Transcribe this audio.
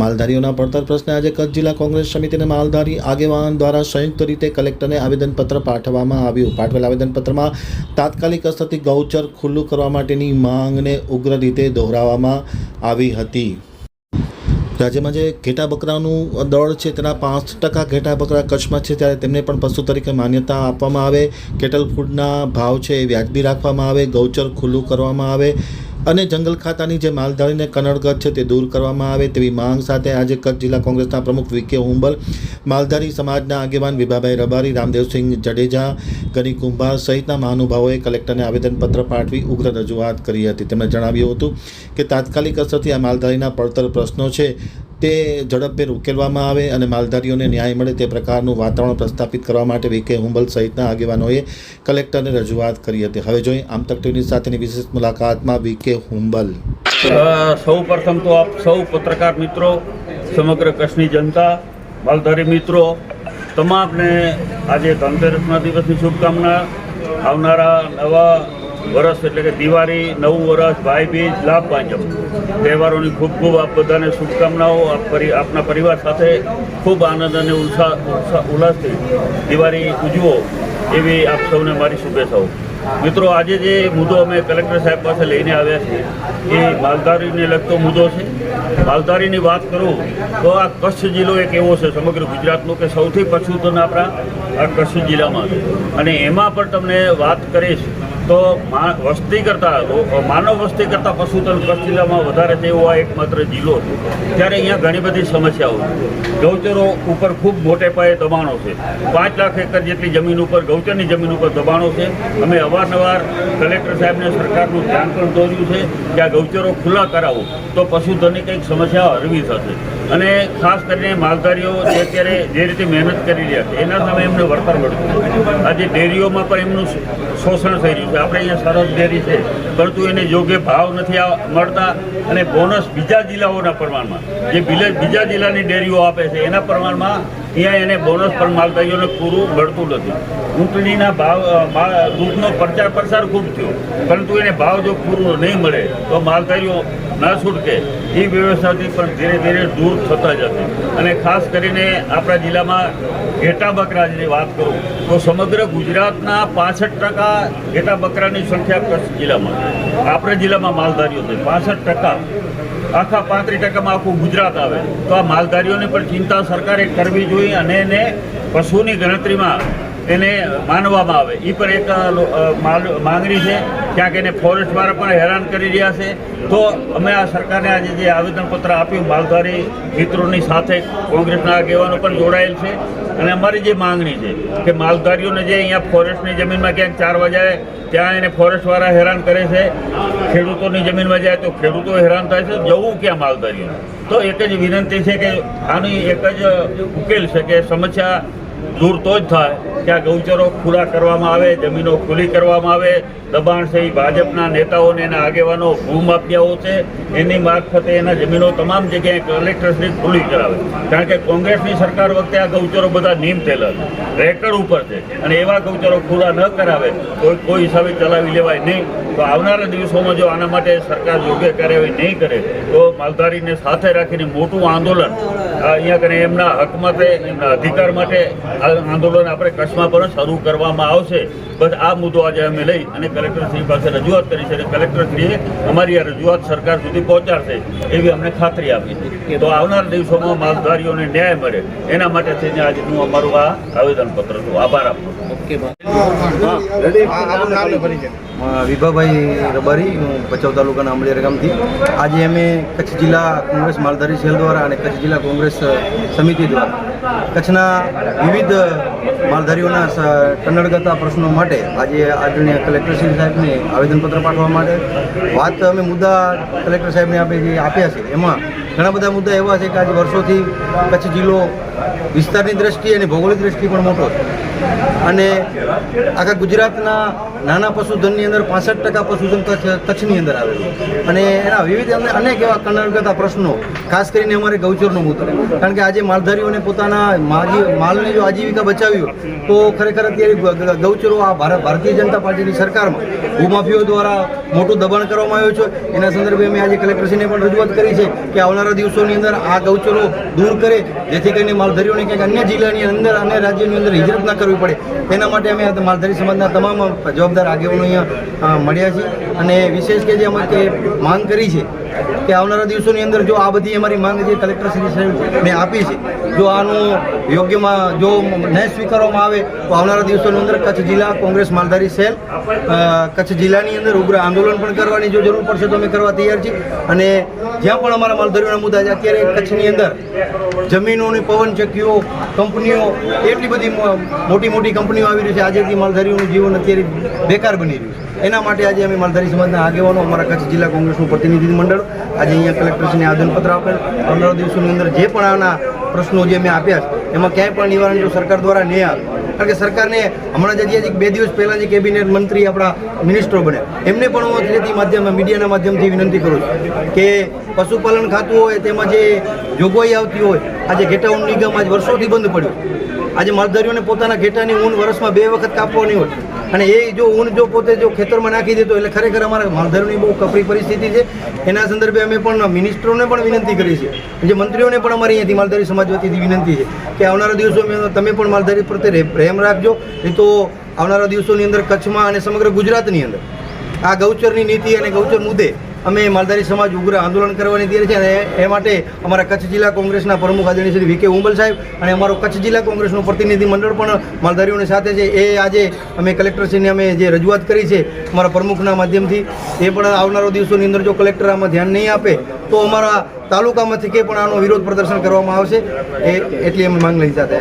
માલધારીઓના પડતર પ્રશ્ને આજે કચ્છ જિલ્લા કોંગ્રેસ સમિતિને માલધારી આગેવાન દ્વારા સંયુક્ત રીતે કલેક્ટરને આવેદનપત્ર પાઠવવામાં આવ્યું. પાઠવેલ આવેદનપત્રમાં તાત્કાલિક અસરથી ગૌચર ખુલ્લું કરવા માટેની માંગને ઉગ્ર રીતે દોહરાવવામાં આવી હતી. રાજ્યમાં જે ઘેટા બકરાનું દળ છે તેના પાંચ ટકા ઘેટા બકરા કચ્છમાં છે ત્યારે તેમને પણ પશુ તરીકે માન્યતા આપવામાં આવે. કેટલ ફૂડના ભાવ છે એ વ્યાજબી રાખવામાં આવે. ગૌચર ખુલ્લું કરવામાં આવે. અને જંગલ ખાતાની જે માલધારીને કનડગત છે તે દૂર કરવામાં આવે તેવી માંગ સાથે આજે કચ્છ જિલ્લા કોંગ્રેસના પ્રમુખ વી હુંબલ, માલધારી સમાજના આગેવાન વિભાભાઈ રબારી, રામદેવસિંહ જડેજા ગની કુંભાર સહિતના મહાનુભાવોએ કલેક્ટરને આવેદનપત્ર પાઠવી ઉગ્ર રજૂઆત કરી હતી. તેમણે જણાવ્યું હતું કે તાત્કાલિક અસરથી આ માલધારીના પડતર પ્રશ્નો છે. તે ઝડપભેર ઉકેલવામાં આવે અને માલધારીઓને ન્યાય મળે તે પ્રકારનું વાતાવરણ પ્રસ્થાપિત કરવા માટે વીકે હુંબલ સહિતના આગેવાનોએ કલેક્ટરને રજૂઆત કરી હતી. હવે જોઈએ આમ તક ટીવી સાથેની વિશેષ મુલાકાતમાં વીકે હુંબલ. સૌ પ્રથમ તો આપ સૌ પત્રકાર મિત્રો, સમગ્ર કચ્છની જનતા, માલધારી મિત્રો, તમામને આજે ધનતેરસના દિવસની શુભકામના. આવનારા નવા વર્ષ એટલે કે દિવાળી, નવું વર્ષ ભાઈબીજ લાભ પાંચમ તહેવારોની ખૂબ ખૂબ આપ બધાને શુભકામનાઓ. આપના પરિવાર સાથે ખૂબ આનંદ અને ઉત્સાહ ઉલ્લાસથી દિવાળી ઉજવો એવી આપ સૌને મારી શુભેચ્છાઓ. મિત્રો, આજે જે મુદ્દો અમે કલેક્ટર સાહેબ પાસે લઈને આવ્યા છીએ, એ માલધારીને લગતો મુદ્દો છે. માલધારીની વાત કરું તો આ કચ્છ જિલ્લો એક એવો છે, સમગ્ર ગુજરાતનો કે સૌથી પછૂતન આપણા આ કચ્છ જિલ્લામાં. અને એમાં પણ તમને વાત કરીશ. તો વસ્તી કરતાં માનવ વસ્તી કરતાં પશુધન કચ્છ જિલ્લામાં વધારે તેવો આ એકમાત્ર જિલ્લો ત્યારે અહીંયા ઘણી બધી સમસ્યાઓ છે. ગૌચરો ઉપર ખૂબ મોટે પાયે દબાણો છે. પાંચ લાખ એકર જેટલી જમીન ઉપર, ગૌચરની જમીન ઉપર દબાણો છે. અમે અવારનવાર કલેક્ટર સાહેબને સરકારનું ધ્યાન પણ દોર્યું છે કે આ ગૌચરો ખુલ્લા કરાવો, તો પશુધનની કંઈક સમસ્યા હળવી થશે. અને ખાસ કરીને માલધારીઓ જે અત્યારે જે રીતે મહેનત કરી રહ્યા છે, એના સામે એમને વળતર મળતું આજે ડેરીઓમાં પણ એમનું શોષણ થઈ રહ્યું છે. આપણે અહીંયા સરસ ડેરી છે, પરંતુ એને યોગ્ય ભાવ નથી મળતા અને બોનસ બીજા જિલ્લાઓના પ્રમાણમાં, જે બીજા જિલ્લાની ડેરીઓ આપે છે, એના પ્રમાણમાં અહીંયા એને બોનસ પણ માલધારીઓને પૂરું મળતું નથી. ઊંટણીના ભાવ દૂધનો પ્રચાર પ્રસાર ખૂબ થયો. પરંતુ એને ભાવ જો પૂરું નહીં મળે, તો માલધારીઓ ના છૂટકે એ વ્યવસ્થાથી પણ ધીરે ધીરે દૂર થતા જશે. અને ખાસ કરીને આપણા જિલ્લામાં ઘેટા બકરાની વાત કરું, તો સમગ્ર ગુજરાતના પાસઠ ટકા ઘેટા બકરાની સંખ્યા કચ્છ જિલ્લામાં. આપણા જિલ્લામાં માલધારીઓ છે, પાસઠ ટકા. આખા પાંત્રીસ ટકામાં આખું ગુજરાત આવે. તો આ માલધારીઓને પણ ચિંતા સરકારે કરવી જોઈએ અને એને પશુની ગણતરીમાં એને માનવામાં આવે. એ પણ એક માંગણી છે. ક્યાંક એને ફોરેસ્ટવાળા પણ હેરાન કરી રહ્યા છે. તો અમે આ સરકારને આજે જે આવેદનપત્ર આપ્યું, માલધારી મિત્રોની સાથે કોંગ્રેસના આગેવાનો પણ જોડાયેલ છે. અને અમારી જે માંગણી છે કે માલધારીઓને જે અહીંયા ફોરેસ્ટની જમીનમાં ક્યાંક ચાર જાય, ત્યાં એને ફોરેસ્ટવાળા હેરાન કરે છે. ખેડૂતોની જમીનમાં જાય તો ખેડૂતો હેરાન થાય છે. જવું ક્યાં માલધારીઓને? તો એક જ વિનંતી છે કે આની એક જ ઉકેલ છે કે સમસ્યા દૂર તો જ થાય. કે આ ગૌચરો ખુલ્લા કરવામાં આવે, જમીનો ખુલ્લી કરવામાં આવે. દબાણ છે ભાજપના નેતાઓને એના આગેવાનો ભૂમાફિયાઓ છે. એની મારફતે એના જમીનો તમામ જગ્યાએ કલેક્ટરશ્રી ખુલ્લી કરાવે. કારણ કે કોંગ્રેસની સરકાર વખતે આ ગૌચરો બધા નીમ થયેલા રેકર્ડ ઉપર છે. અને એવા ગૌચરો ખુલ્લા ન કરાવે, કોઈ કોઈ હિસાબે ચલાવી લેવાય નહીં. તો આવનારા દિવસોમાં જો આના માટે સરકાર યોગ્ય કાર્યવાહી નહીં કરે, તો માલધારીને સાથે રાખીને મોટું આંદોલન અહીંયા કરે એમના હક માટે, એમના અધિકાર માટે આંદોલન આપણે કચ્છમાં પણ શરૂ કરવામાં આવશે બસ આ મુદ્દો આજે અમે લઈ અને કલેક્ટરશ્રી પાસે રજૂઆત કરી છે અને કલેક્ટરશ્રીએ અમારી આ રજૂઆત સરકાર સુધી પહોંચાડશે એવી અમને ખાતરી આપી છે તો આવનાર દિવસોમાં માલધારીઓને ન્યાય મળે એના માટે થઈને આજનું અમારું આ આવેદનપત્ર હતું આભાર આપું અ, વિભાભાઈ રબારી હું ભચાઉ તાલુકાના આંબલિયા ગામથી. આજે અમે કચ્છ જિલ્લા કોંગ્રેસ માલધારી સેલ દ્વારા અને કચ્છ જિલ્લા કોંગ્રેસ સમિતિ દ્વારા કચ્છના વિવિધ માલધારીઓના કન્નડગતા પ્રશ્નો માટે આજે આદરણીય કલેક્ટરશ્રી સાહેબને આવેદનપત્ર પાઠવવા માટે વાત અમે મુદ્દા કલેક્ટર સાહેબને આપે જે આપ્યા છે. એમાં ઘણા બધા મુદ્દા એવા છે કે આજે વર્ષોથી કચ્છ જિલ્લો વિસ્તારની દ્રષ્ટિએ અને ભૌગોલિક દ્રષ્ટિએ પણ મોટો છે. અને આખા ગુજરાતના નાના પશુધનની અંદર પાસઠ ટકા પશુધન કચ્છ, કચ્છની અંદર આવેલું અને એના વિવિધ અમને અનેક એવા કન્નડગતા પ્રશ્નો, ખાસ કરીને અમારે ગૌચરનો મુદ્દો. કારણ કે આજે માલધારીઓને પોતાના માલને જો આજીવિકા બચાવ્યું તો ખરેખર અત્યારે ગૌચરો આ ભારત, ભારતીય જનતા પાર્ટીની સરકારમાં ભૂમાફીઓ દ્વારા મોટું દબાણ કરવામાં આવ્યું છે. એના સંદર્ભે અમે આજે કલેક્ટરશ્રીને પણ રજૂઆત કરી છે કે આવનાર આવનારા દિવસોની અંદર આ ગૌચરો દૂર કરે, જેથી કરીને માલધારીઓને કંઈક અન્ય જિલ્લાની અંદર અન્ય રાજ્યની અંદર હિજરત ના કરવી પડે. તેના માટે અમે માલધારી સમાજના તમામ જવાબદાર આગેવાનો અહીંયા મળ્યા છીએ. અને વિશેષ કે જે અમે માંગ કરી છે કે આવનારા દિવસોની અંદર જો આ બધી અમારી માંગ જે કલેક્ટર શ્રી સાહેબને આપી છે. જો આનું યોગ્યમાં, જો ન સ્વીકારવામાં આવે, તો આવનારા દિવસોની અંદર કચ્છ જિલ્લા કોંગ્રેસ માલધારી સેલ કચ્છ જિલ્લાની અંદર ઉગ્ર આંદોલન પણ કરવાની જો જરૂર પડશે, તો અમે કરવા તૈયાર છીએ. અને જ્યાં પણ અમારા માલધારીઓના મુદ્દા છે, અત્યારે કચ્છની અંદર જમીનોની પવનચક્કીઓ કંપનીઓ, એટલી બધી મોટી મોટી કંપનીઓ આવી રહી છે. આજેથી માલધારીઓનું જીવન અત્યારે બેકાર બની રહ્યું છે. એના માટે આજે અમે માલધારી સમાજના આગેવાનો, અમારા કચ્છ જિલ્લા કોંગ્રેસનું પ્રતિનિધિ મંડળ આજે અહીંયા કલેક્ટરશ્રીને આવેદનપત્ર આપેલ. પંદર દિવસોની અંદર જે પણ આના પ્રશ્નો જે મેં આપ્યા છે, એમાં ક્યાંય પણ નિવારણ જો સરકાર દ્વારા નહીં આવે. કારણ કે સરકારને હમણાં જે હજી બે દિવસ પહેલાં જે કેબિનેટ મંત્રી આપણા મિનિસ્ટરો બન્યા. એમને પણ હું અત્યારેથી માધ્યમ મીડિયાના માધ્યમથી વિનંતી કરું છું કે પશુપાલન ખાતું હોય, તેમાં જે જોગવાઈ આવતી હોય, આજે ઘેટાઉન નિગમ આજ વર્ષોથી બંધ પડ્યું. આજે માલધારીઓને પોતાના ઘેટાની ઊન વર્ષમાં બે વખત કાપવાની હોય. અને એ જો ઊન જો પોતે જો ખેતરમાં નાખી દેતો એટલે ખરેખર અમારા માલધારીઓની બહુ કપરી પરિસ્થિતિ છે. એના સંદર્ભે અમે પણ મિનિસ્ટરોને પણ વિનંતી કરી છે જે મંત્રીઓને પણ અમારી અહીંયાથી માલધારી સમાજ વતીથી વિનંતી છે કે આવનારા દિવસોમાં તમે પણ માલધારી પ્રત્યે પ્રેમ રાખજો. નહીં તો આવનારા દિવસોની અંદર કચ્છમાં અને સમગ્ર ગુજરાતની અંદર આ ગૌચરની નીતિ અને ગૌચર મુદ્દે અમે માલધારી સમાજ ઉગ્ર આંદોલન કરવાની તૈયાર છે અને એ માટે અમારા કચ્છ જિલ્લા કોંગ્રેસના પ્રમુખ આદરણીય શ્રી વીકે ઉંબલ સાહેબ અને અમારો કચ્છ જિલ્લા કોંગ્રેસનું પ્રતિનિધિ મંડળ પણ માલધારીઓની સાથે છે. એ આજે અમે કલેક્ટરશ્રીને અમે જે રજૂઆત કરી છે અમારા પ્રમુખના માધ્યમથી, એ પણ આવનારો દિવસોની અંદર જો કલેક્ટર આમાં ધ્યાન નહીં આપે, તો અમારા તાલુકામાંથી કે પણ આનો વિરોધ પ્રદર્શન કરવામાં આવશે. એ એટલી અમે માંગ લઈ સાથે